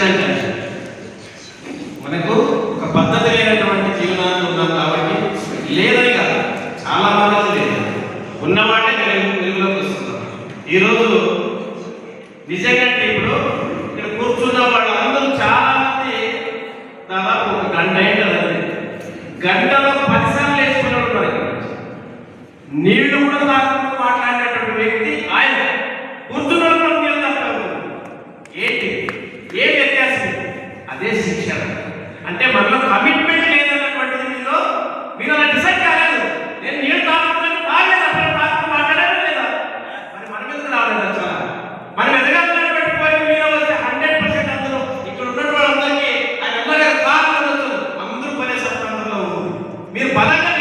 శిక్షణ మనకు ఒక పద్ధతి లేనటువంటి జీవనాన్ని ఉన్నాం కాబట్టి లేదని కాదు చాలా మందికి లేదు ఉన్నవాడే వెలుగులోకి వస్తున్నాం. ఈరోజు నిజంగా ఇప్పుడు ఇక్కడ కూర్చున్న వాళ్ళందరూ చాలా మంది దాదాపు ఒక గంట అయింది గంటలో పరిశ్రమలు వేసుకున్నాడు నీళ్ళు కూడా తాకుండా అదే శిక్షణ. అంటే మనలో కమిట్మెంట్ లేదన్నటువంటిది మీలో మీరు అలా డిసైడ్ కాలేదు. నేను నీళ్ళు తాగుతున్నాను తాగలేదు అప్పుడు ప్రాంతం మాట్లాడాలి లేదా? మరి మన మీద రాలేదు చాలా మనం ఎదగాలన్నటువంటి పోయి మీలో వస్తే హండ్రెడ్ పర్సెంట్ అందరూ ఇక్కడ ఉన్నటువంటి వాళ్ళందరికీ ఆయన ఎమ్మెల్యే కారణం అందరూ పనే సత్వంలో మీరు బలంగా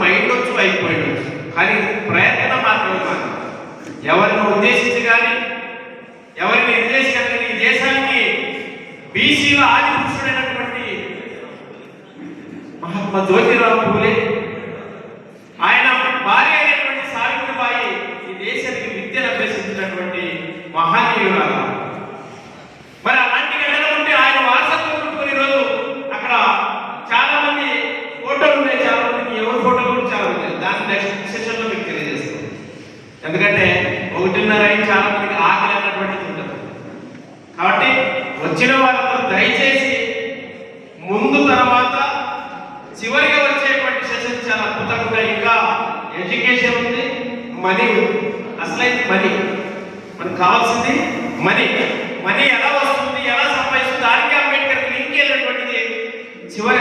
మందికి అర్థం అయిపోయిండొచ్చు కానీ ప్రయత్నం మాత్రం కాదు. ఎవరిని ఉద్దేశించి కానీ ఎవరిని ఉద్దేశించి ఈ దేశానికి బీసీల ఆదిపురుషుడైనటువంటి మహాత్మా జ్యోతిరావు పూలే ఆయన భార్య అయినటువంటి సావిత్రిబాయి ఈ దేశానికి విద్యను అభ్యసించినటువంటి మహానీయురాలు. ఇంకా ఎడ్యుకేషన్ ఉంది మనీ ఉంది. అసలైతే మనీ. మనకు కావాల్సింది మనీ. మనీ ఎలా వస్తుంది ఎలా సంపాదిస్తుంది దానికి అంబేద్కర్ లింక్ వెళ్ళినటువంటిది చివరి